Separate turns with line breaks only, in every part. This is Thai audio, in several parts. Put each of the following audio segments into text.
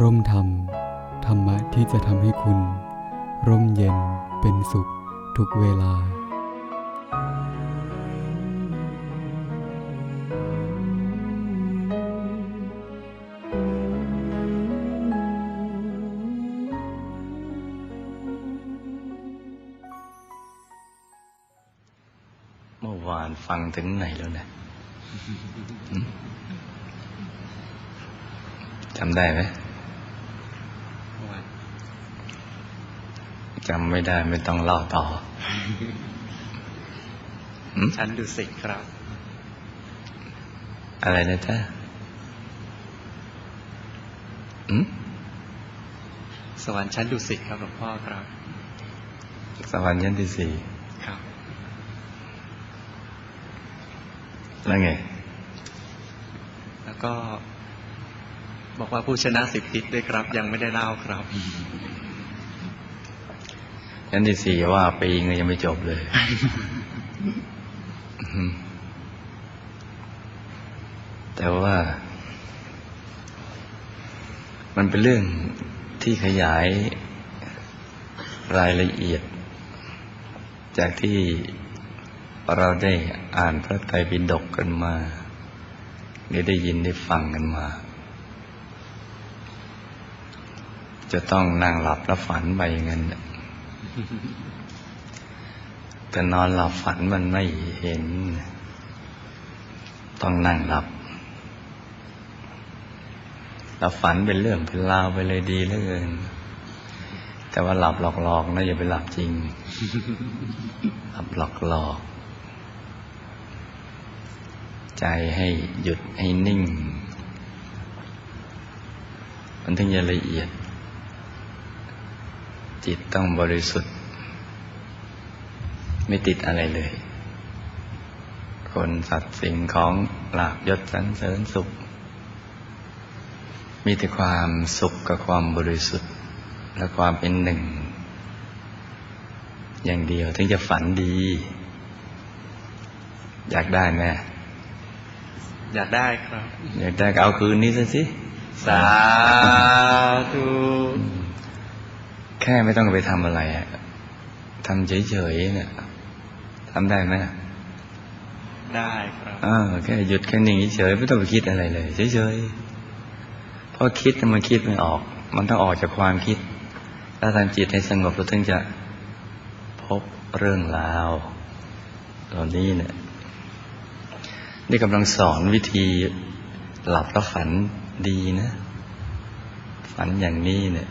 ร่มธรรม ธรรมะที่จะทำให้คุณ ร่มเย็นเป็นสุขทุกเวลา
เมื่อวานฟังถึงไหนแล้วเนะหืมจำได้ไหมจำไม่ได้ไม่ต้องเล่าต่อหืม
ชั้นดุสิตครับ
อะไรนะจ๊ะหืม
สวรรค์ชั้นดุสิตครับหลวงพ่อครับ
สวรรค์ชั้นที่สี่
ครับ
แล้วไง
แล้วก็ บอกว่าผู้ชนะสิบทิศด้วยครับ ยังไม่ได้เล่าครับ
ชั้นที่สี่ว่าปีงยังไม่จบเลย แต่ว่า มันเป็นเรื่องที่ขยายรายละเอียด จากที่เราได้อ่านพระไตรปิฎกกันมาหรือได้ยินได้ฟังกันมา จะต้องนั่งหลับแล้วฝันไปอย่างนั้นน่ะ แต่นอนหลับฝันมันไม่เห็น ต้องนั่งหลับแล้วฝันเป็นเรื่องเป็นราวไปเลยดีเหลือเกินแต่ว่าหลับหลอกๆนะอย่าไปหลับจริง หลับหลอกๆใจให้หยุดให้นิ่ง มันถึงจะละเอียด จิตต้องบริสุทธิ์ ไม่ติดอะไรเลย คนสัตว์สิ่งของลาบยศสรรเสริญสุข มีแต่ความสุขกับความบริสุทธิ์ และความเป็นหนึ่ง อย่างเดียวถึงจะฝันดี อยากได้ไหม
อยากได้ครับ
อยากได้ก็เอาคืนนี้ซะสิ
สาธุ
แค่ไม่ต้องไปทำอะไรอะทำเฉยๆเนี่ยทำได้ไหม
ได้ครับ
อ้าวแค่หยุดแค่นิ่งเฉยๆไม่ต้องไปคิดอะไรเลยเฉยๆเพราะคิดน่ะมันคิดไม่ออก มันต้องออกจากความคิด ถ้าทำจิตให้สงบเราถึงจะพบเรื่องราวเหล่านี้เนี่ยนี่กำลังสอนวิธีหลับแล้วฝันดีนะ ฝันอย่างนี้เนี่ย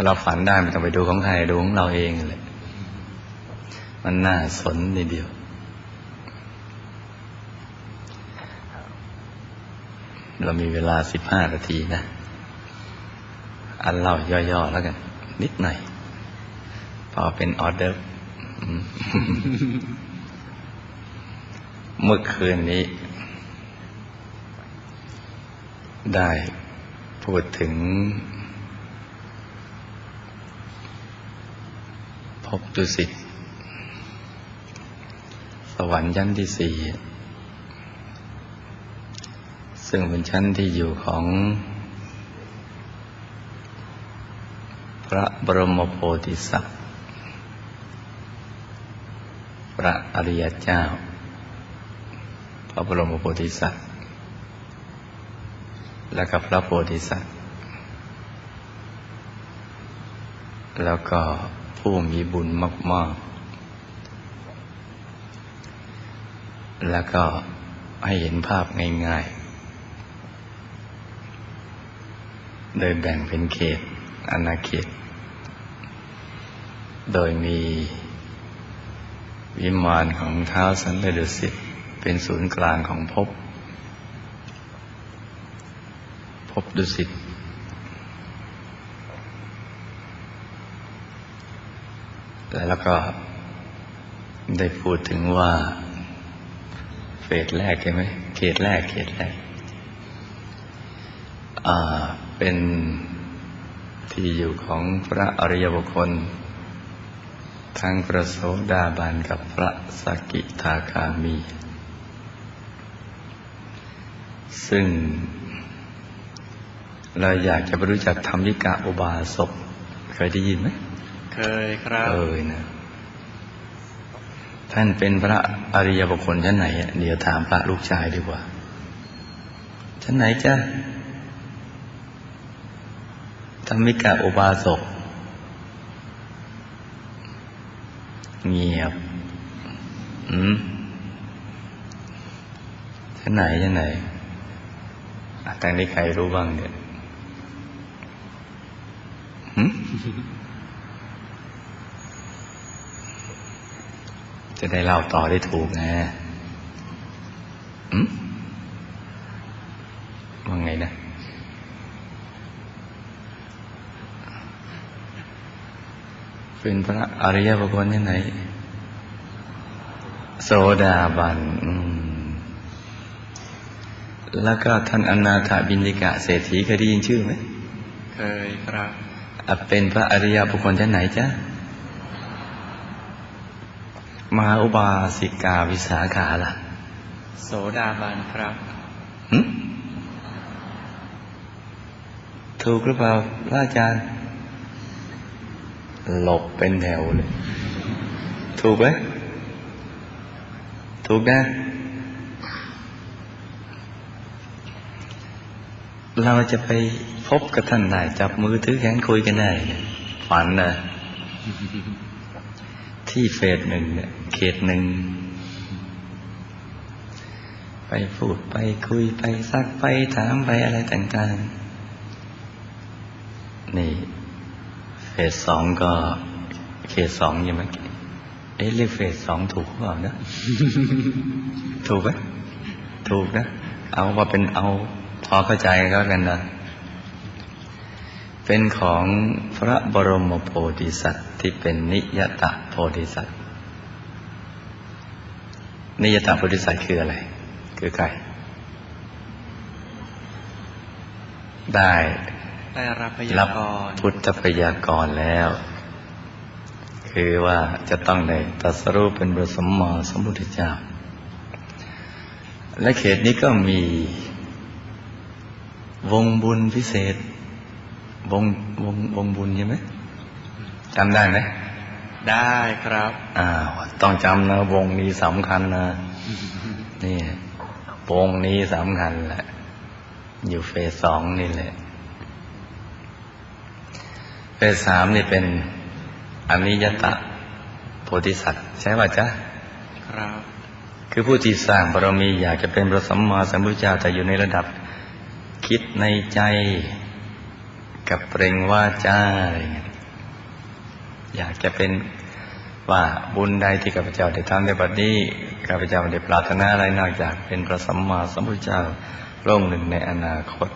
ถ้าเราฝันได้ไม่ต้องไปดูของใครดูของเราเองเลยมันน่าสนนิดเดียว เรามีเวลาสิบห้านาทีนะ อันเล่าย่อๆแล้วกัน นิดหน่อย พอเป็นออเดอร์เมื่อคืนนี้ ได้พูดถึง พบดุสิตสวรรค์ชั้นที่สี่ซึ่งเป็นชั้นที่อยู่ของ พระบรมโพธิสัตว์ พระอริยเจ้า พระบรมโพธิสัตว์ และกับพระโพธิสัตว์ แล้วก็ ผู้มีบุญมาก ๆ แล้วก็ให้เห็นภาพง่าย ๆ โดยแบ่งเป็นเขตอาณาเขต โดยมีวิมานของเท้าสันตดุสิตเป็นศูนย์กลางของภพภพดุสิต แล้วก็ได้พูดถึงว่า เฟสแรกใช่ไหมเขตแรกเขตแรกเป็นที่อยู่ของพระอริยบุคคล ทั้งพระโสดาบันกับพระสกิทาคามี ซึ่ง เราอยากจะไปรู้จักธรรมิกะอุบาสกเคยได้ยินไหม
เคยครับ
เอยนะท่านเป็นพระอริยบุคคลชั้นไหนอะเดี๋ยวถามพระลูกชายดีกว่า ชั้นไหนจ้ะธรรมิกะอุบาสกเงียบ อืมชั้นไหนชั้นไหนอะทางนี้ใครรู้บ้างเนี่ยหืม จะได้เล่าต่อได้ถูกไงอืมว่าไงนะ เป็นพระอริยบุคคลที่ไหน โสดาบันอืมแล้วก็ท่านอนาถบินดิกะเศรษฐีเคยได้ยินชื่อไหม
เคยครับ
อะเป็นพระอริยบุคคลชั้นไหนจ๊ะ มหาอุบาสิกาวิสาขาล่ะ
โสดาบันครับ
หึถูกหรือเปล่าพระอาจารย์ หลบเป็นแถวเลย ถูกไหมถูกนะเราจะไปพบกับท่านได้จับมือถือแขนคุยกันได้เนี่ยฝันนะ ที่เฟสหนึ่งเนี่ยเขตหนึ่ง ไปพูดไปคุยไปซักไปถามไปอะไรต่างๆ นี่ เฟสสองก็ เขตสองยังไหมเอ๊ะเรียกเฟสสองถูกหรือเปล่านะ ถูกไหมถูกนะ เอาว่าเป็นเอาพอเข้าใจก็กันนะ เป็นของพระบรมโพธิสัตว์ที่เป็นนิยตะโพธิสัตว์ นิยตะโพธิสัตว์คืออะไร คือใคร ได้
ได้รับพยากรณ์
พุทธพยากรแล้ว คือว่าจะต้องได้ตัสรู้เป็นพระสมมาสมุทธเจ้า และเขตนี้ก็มีวงบุญพิเศษ วงวงวงบุญใช่ไหมจำได้ไหม
ได้ครับ
อ้าวต้องจำนะ วงนี้สำคัญนะนี่วงนี้สำคัญแหละ อยู่เฟสสองนี่แหละ เฟสสามนี่เป็นอนิยตะโพธิสัตว์ใช่ป่ะจ๊ะ
ครับ
คือผู้ที่สร้างบารมีอยากจะเป็นพระสัมมาสัมพุทธเจ้าแต่อยู่ในระดับคิดในใจ กับเปล่งว่าจ้าอะไรเงี้ยอยากจะเป็นว่าบุญใดที่ข้าพเจ้าได้ทำในบัดนี้ข้าพเจ้าได้ปรารถนาอะไรนอกจากเป็นพระสัมมาสัมพุทธเจ้าร่วงหนึ่งในอนาคต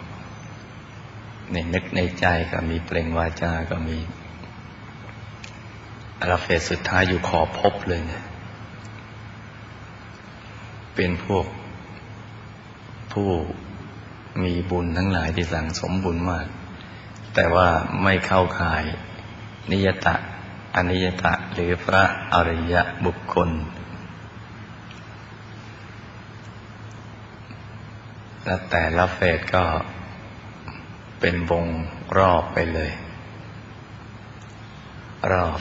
ในนึกในใจก็มีเปล่งวาจา ก็มีอาราเฟสสุดท้ายอยู่ขอบเลยเนี่ยเป็นพวกผู้มีบุญทั้งหลายที่สั่งสมบุญมาก แต่ว่าไม่เข้าข่าย นิยตะอนิยตะหรือพระอริยบุคคล และแต่ละเฟสก็เป็นวงรอบไปเลย รอบ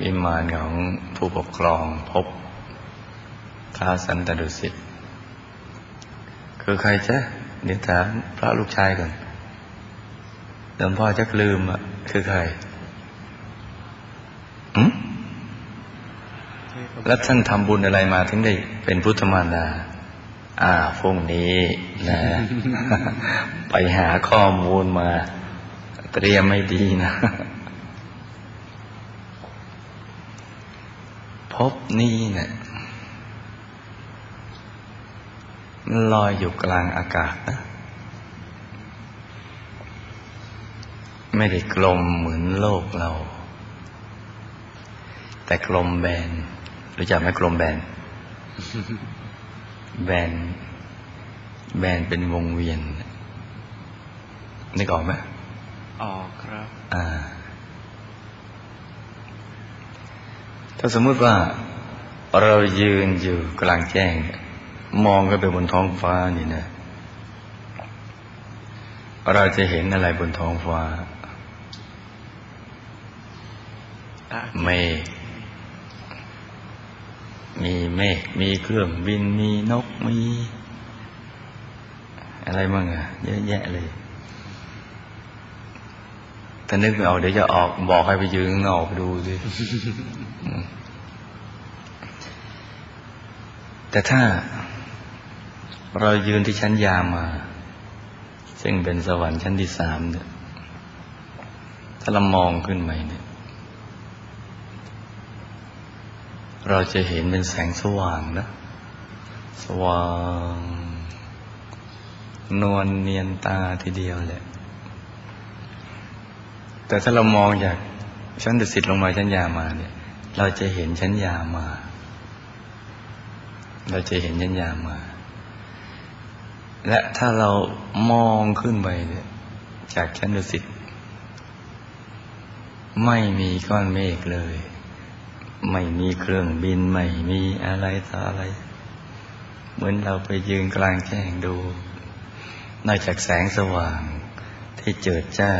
วิมานของผู้ปกครองพบท้าสันตดุสิตคือใครจ๊ะเดี๋ยวถามพระลูกชายก่อน หลวงพ่อจะลืมอะ คือใครอืมแล้วท่านทำบุญอะไรมาถึงได้เป็นพุทธมารดา อ่าพรุ่งนี้นะ ไปหาข้อมูลมา เตรียมไม่ดีนะ พบนี้เนี่ยลอยอยู่กลางอากาศนะ ไม่ได้กลมเหมือนโลกเรา แต่กลมแบนรู้จักไหมกลมแบน แบน แบนเป็นวงเวียนนึกออกไหม
ออกครับ
อ่า ถ้าสมมติว่าเรายืนอยู่กลางแจ้งเนี่ยมองขึ้นไปบนท้องฟ้านี่นะเราจะเห็นอะไรบนท้องฟ้าะเมฆมีเมฆมีเครื่องบินมีนกมี อะไรบ้างอะเยอะแยะเลยถ้านึกไม่ออกเดี๋ยวจะออกบอกให้ไปยืนข้างนอกไปดูสิแต่ถ้าเรายืนที่ชั้นยามา ซึ่งเป็นสวรรค์ชั้นที่สามเนี่ยถ้าเรามองขึ้นไปเนี่ย เราจะเห็นเป็นแสงสว่างนะ สว่าง นวลเนียนตาทีเดียวแหละ แต่ถ้าเรามองจากชั้นดุสิตลงมาชั้นยามาเนี่ย เราจะเห็นชั้นยามา เราจะเห็นชั้นยามา และถ้าเรามองขึ้นไปเนี่ยจากชั้นดุสิตไม่มีก้อนเมฆเลย ไม่มีเครื่องบิน ไม่มีอะไรต่ออะไร เหมือนเราไปยืนกลางแจ้งดู นอกจากแสงสว่างที่เจิดจ้า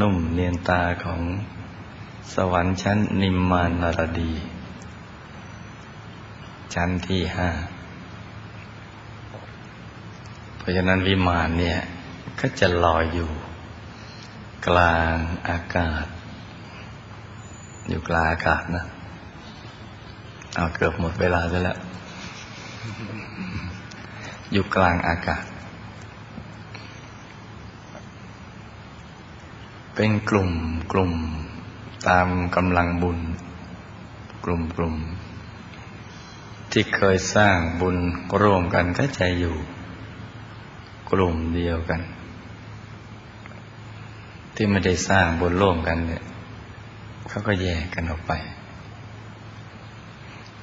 นุ่มเนียนตาของสวรรค์ชั้นนิมมานนารดี ชั้นที่ห้า เพราะฉะนั้นวิมานเนี่ย ก็จะลอยอยู่ กลางอากาศ อยู่กลางอากาศนะ เอาเกือบหมดเวลาซะแล้ว อยู่กลางอากาศ เป็นกลุ่มกลุ่มตามกำลังบุญ กลุ่มกลุ่มที่เคยสร้างบุญร่วมกันก็จะอยู่ กลุ่มเดียวกัน ที่ไม่ได้สร้างบุญร่วมกันเนี่ยเขาก็แยกกันออกไป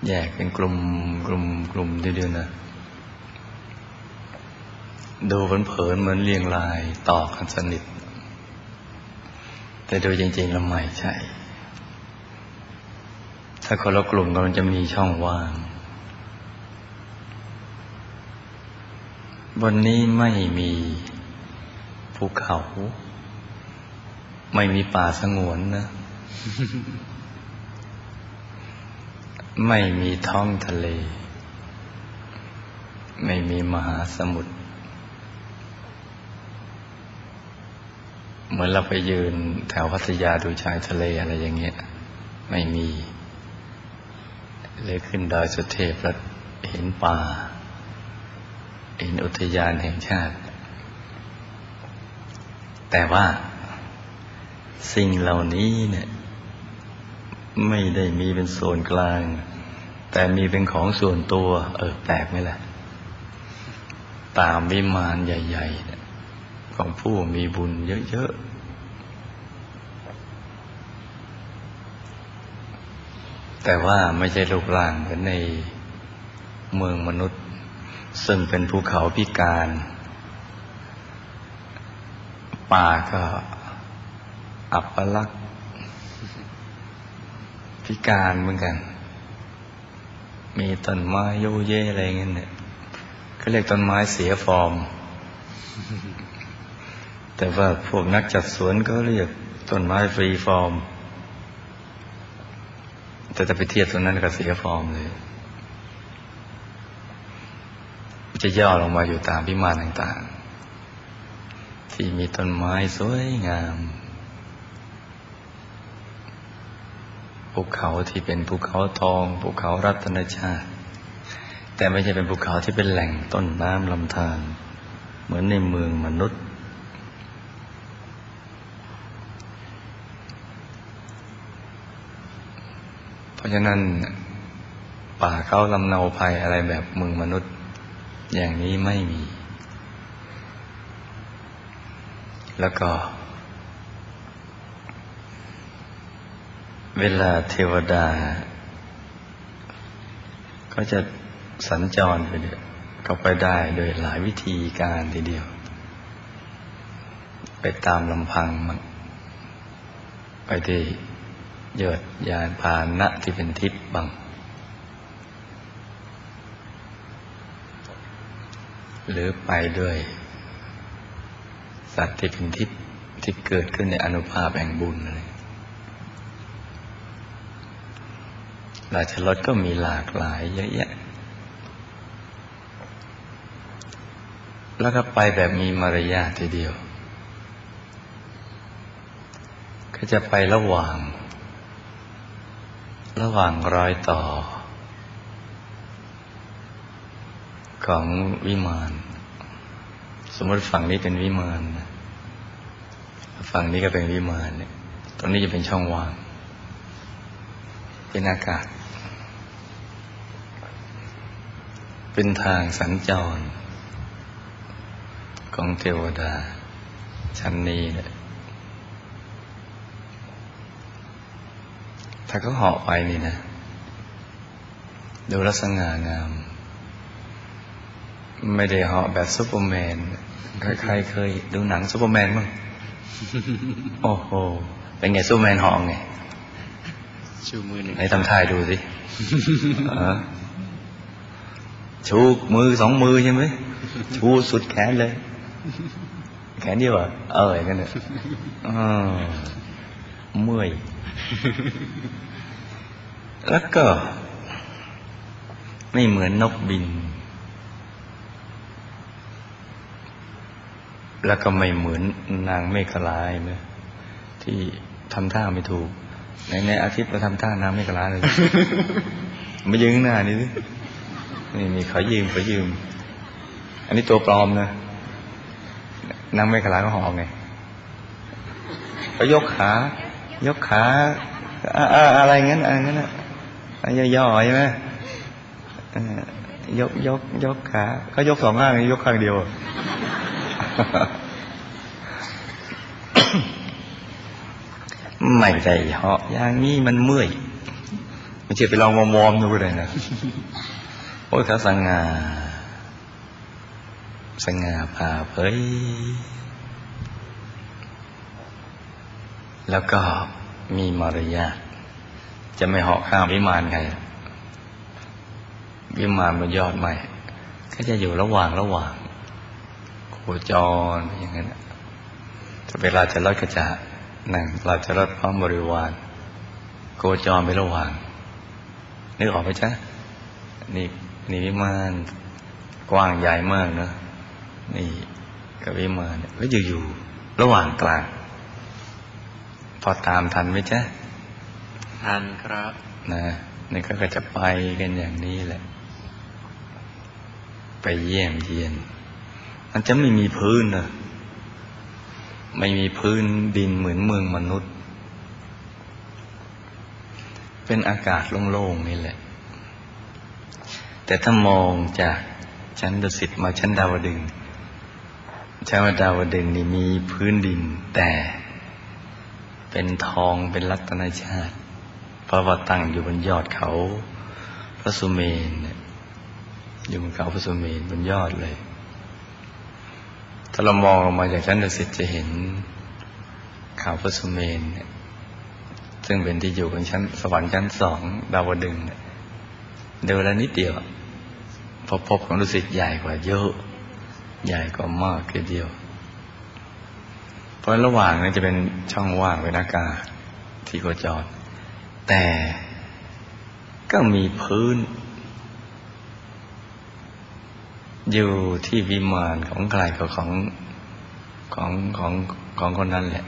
แยกเป็นกลุ่มกลุ่มกลุ่มเดียวๆนะ ดูเผินๆเหมือนเรียงรายต่อกันสนิท แต่ดูจริงๆแล้วไม่ใช่ ถ้าคนละกลุ่มกันมันจะมีช่องว่าง บนนี้ไม่มีภูเขา ไม่มีป่าสงวนนะ ไม่มีท้องทะเล ไม่มีมหาสมุทรเหมือนเราไปยืนแถวพัทยาดูชายทะเลอะไรอย่างเงี้ย ไม่มี เลยขึ้นดอยสุเทพแล้วเห็นป่า เห็นอุทยานแห่งชาติ แต่ว่าสิ่งเหล่านี้เนี่ย ไม่ได้มีเป็นส่วนกลาง แต่มีเป็นของส่วนตัว เออแปลกไหมล่ะ ตามวิมานใหญ่ ๆ ของผู้มีบุญเยอะ ๆแต่ว่าไม่ใช่รูปร่างเหมือนในเมืองมนุษย์ ซึ่งเป็นภูเขาพิการ ป่าก็อับปลักษ พิการเหมือนกัน มีต้นไม้โยเย่อะไรเงี้ยเนี่ยเขาเรียกต้นไม้เสียฟอร์ม แต่ว่าพวกนักจัดสวนก็เรียกต้นไม้ฟรีฟอร์ม แต่จะไปเทียบตรงนั้นก็เสียฟอร์มเลย จะย่อลงมาอยู่ตามพิมานต่างๆ ที่มีต้นไม้สวยงาม ภูเขาที่เป็นภูเขาทอง ภูเขารัตนชาติ แต่ไม่ใช่เป็นภูเขาที่เป็นแหล่งต้นน้ำลำธารเหมือนในเมืองมนุษย์ เพราะฉะนั้นป่าเขาลำเนาภัยอะไรแบบเมืองมนุษย์ อย่างนี้ไม่มี แล้วก็ เวลาเทวดา ก็จะสัญจรไปเดียก็ไปได้โดยหลายวิธีการทีเดียว ไปตามลำพังมันไปที่เยิดยานพาหนะที่เป็นทิพย์บัง หรือไปด้วย สัตว์ที่เป็นทิพย์ที่เกิดขึ้นในอนุภาพแห่งบุญอะไร ราชรถก็มีหลากหลายเยอะแยะ แล้วก็ไปแบบมีมารยาททีเดียว ก็จะไประหว่าง ระหว่างรอยต่อ ของวิมาน สมมติฝั่งนี้เป็นวิมานนะฝั่งนี้ก็เป็นวิมานเนี่ย ตรงนี้จะเป็นช่องว่าง เป็นอากาศ เป็นทางสัญจร ของเทวดา ชั้นนี้เนี่ยถ้าเขาเหาะไปนี่นะ ดูแลักษณะงาม ไม่ได้เหาะแบบซูเปอร์แมน ใครๆเคย ดูหนังซูเปอร์แมนบ้างโอ้โห เป็นไงซูเปอร์แมนเหาะไง
ชูมือหนึ่ง
ไหนทำท่ายดูสิฮะ ชูมือสองมือใช่ไหมชูสุดแขนเลย แขนเดียวเหรอะเออย่างนั้นเนี่ยอ้าวเมื่อย แล้วก็ ไม่เหมือนนกบิน แล้วก็ไม่เหมือนนางเมฆลายนะที่ทำท่าไม่ถูก ในในอาทิตย์เราทำท่านางเมฆลายเลยมายืนข้างหน้านี่สิ นี่นี่ขอยืมขอยืม อันนี้ตัวปลอมนะนางเมฆลายก็หอไงก็ยกขา ยกขาอะอะไรงั้นอะไรงั้นอะย่อๆใช่ไหมยกยกยกขาก็ยกสองข้างยกข้างเดียว ไม่ใช่เหาะอย่างนี้มันเมื่อยไม่ใช่ไปลองวอมๆดูเลยนะ โอ้ยเขาสังงาสง่าผ่าเผยแล้วก็มีมารยาทจะไม่เหาะข้ามวิมานใครวิมานบนยอดใหม่ก็จะอยู่ระหว่างระหว่างโคจรอย่างนั้นน่ะถ้าเวลาจะลดก็จะนั่งเราจะลดพร้อมบริวาร โคจรไประหว่างนึกออกไหมจ๊ะนี่ นี่วิมานกว้างใหญ่มากเนอะนี่กับวิมานเนี่ยก็อยู่อยู่ระหว่างกลาง พอตามทันไหมจ๊ะ
ทันครับ
นะนี่ก็จะไปกันอย่างนี้แหละ ไปเยี่ยมเยียน มันจะไม่มีพื้นนะไม่มีพื้นดินเหมือนเมืองมนุษย์ เป็นอากาศโล่งๆนี่แหละ แต่ถ้ามองจากชั้นดุสิตมาชั้นดาวดึงชั้นดาวดึงนี่มีพื้นดิน แต่เป็นทองเป็นรัตนชาติเพราะว่าตั้งอยู่บนยอดเขาพระสุเมนอยู่บนเขาพระสุเมนบนยอดเลย ถ้าเรามองลงมาจากชั้นดุสิตจะเห็นเขาพระสุเมนซึ่งเป็นที่อยู่ของชั้นสวรรค์ชั้นสองดาวดึงเนี่ยเดินแล้วนิดเดียว พอพบของดุสิตใหญ่กว่าเยอะ ใหญ่กว่ามากทีเดียว เพราะระหว่างนี้จะเป็นช่องว่างเป็นอากาศที่โคจร แต่ก็มีพื้น อยู่ที่วิมานของใครก็ของของของของคนนั้นแหละ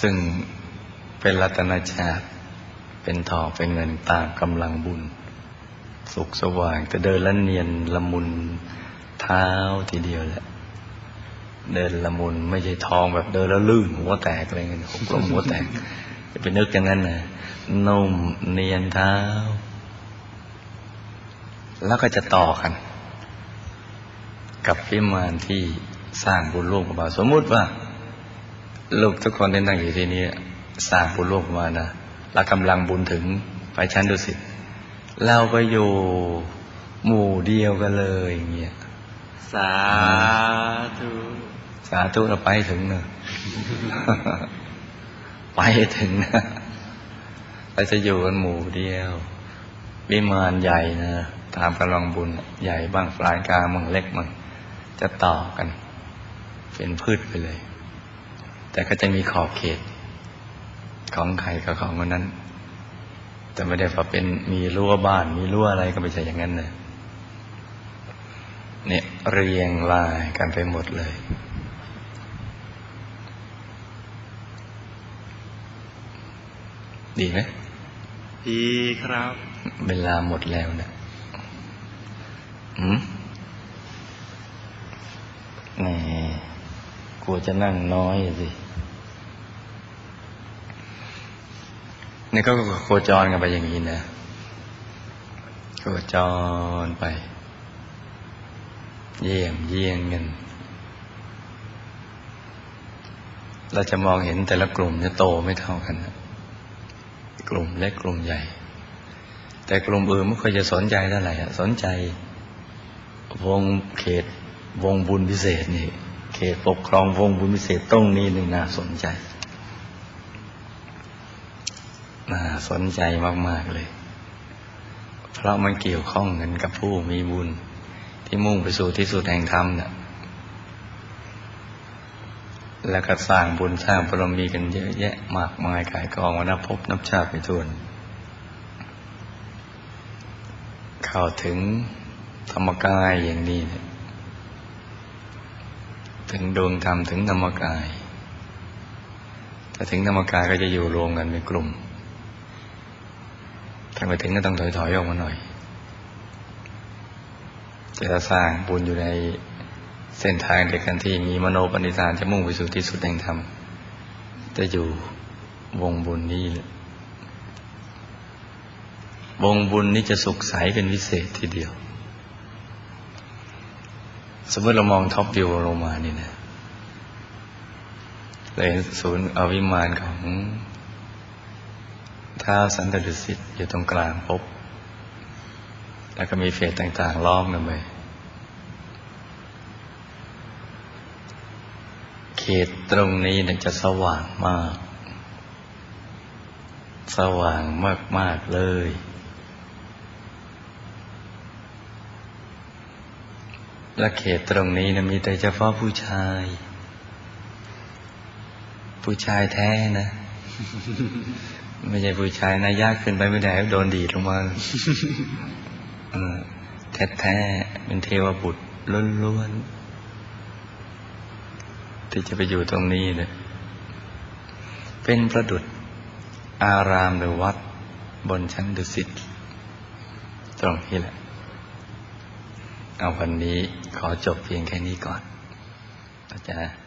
ซึ่งเป็นรัตนชาติ เป็นทองเป็นเงินตามกำลังบุญ สุขสว่างจะเดินละเนียนละมุนเท้าทีเดียวแหละเดินละมุนไม่ใช่ทองแบบเดินแล้วลื่นหัวแตกอะไรเงี้ยหกล้มหัวแตกจะไปนึกอย่างนั้นนะนุ่มเนียนเท้า แล้วก็จะต่อกัน กับพิมานที่สร้างบุญร่วมกันมาสมมุติว่า ลูกทุกคนที่นั่งอยู่ที่นี้สร้างบุญร่วมกันมานะ แล้วกำลังบุญถึงไปชั้นดุสิตเราก็อยู่หมู่เดียวกันเลยอย่างเงี้ย
สาธุ
สาธุเราไปให้ถึงเนอะไปให้ถึงนะเราจะอยู่กันหมู่เดียว วิมานใหญ่นะตามกำลังบุญใหญ่บ้างปลายกลางบ้างเล็กบ้างจะต่อกัน เป็นพืชไปเลย แต่ก็จะมีขอบเขต ของใครกับของคนนั้นแต่ไม่ได้ว่าเป็นมีรั้วบ้าน มีรั้วอะไรก็ไม่ใช่อย่างนั้นเลยเนี่ยเรียงรายกันไปหมดเลย ดีไหม
ดีครับ
เวลาหมดแล้วนะอืมแหมกลัวจะนั่งน้อยอะสิ นี่ก็โคจรกันไปอย่างนี้นะโคจรไป เยี่ยมเยี่ยงกันเราจะมองเห็นแต่ละกลุ่มจะโตไม่เท่ากัน กลุ่มเล็กกลุ่มใหญ่ แต่กลุ่มอื่นไม่ค่อยจะสนใจเท่าไหร่สนใจ วงเขตวงบุญพิเศษนี่ เขตปกครองวงบุญพิเศษตรงนี้นี่น่าสนใจ น่าสนใจมาก ๆ เลย เพราะมันเกี่ยวข้องกันกับผู้มีบุญ ที่มุ่งไปสู่ที่สุดแห่งธรรมเนี่ยแล้วก็สร้างบุญสร้างบารมีกันเยอะแยะมากมายกายกองวันนับพบนับชาติไปทวน เข้าถึงธรรมกายอย่างนี้ถึงดวงธรรมถึงธรรมกาย แต่ถึงธรรมกายก็จะอยู่รวมกันเป็นกลุ่ม ถ้าไปถึงก็ต้องถอยๆอยออกมาหน่อยจะสร้างบุญอยู่ในเส้นทางเดียวกันที่มีมโนปณิธานจะมุ่งไปสู่ที่สุดแห่งธรรมจะอยู่วงบุญนี้วงบุญนี้จะสุขใสเป็นวิเศษทีเดียว สมมติเรามองท็อปวิวลงมานี่นะเลยศูนย์อวิมานของ ท้าวสันตดุสิตอยู่ตรงกลางพบแล้วก็มีเฟสต่างๆล้อมกันไปเขตตรงนี้เนี่ยจะสว่างมาก สว่างมาก ๆ เลย และเขตตรงนี้นะมีแต่เฉพาะผู้ชาย ผู้ชายแท้นะ ไม่ใช่ผู้ชายนะยากขึ้นไปไม่ได้โดนดีลงมาแท้แท้ๆเป็นเทวบุตรล้วนๆที่จะไปอยู่ตรงนี้เนี่ยเป็นประดุษอารามหรือวัดบนชั้นดุสิตตรงนี้แหละ เอาวันนี้ขอจบเพียงแค่นี้ก่อนอาจารย์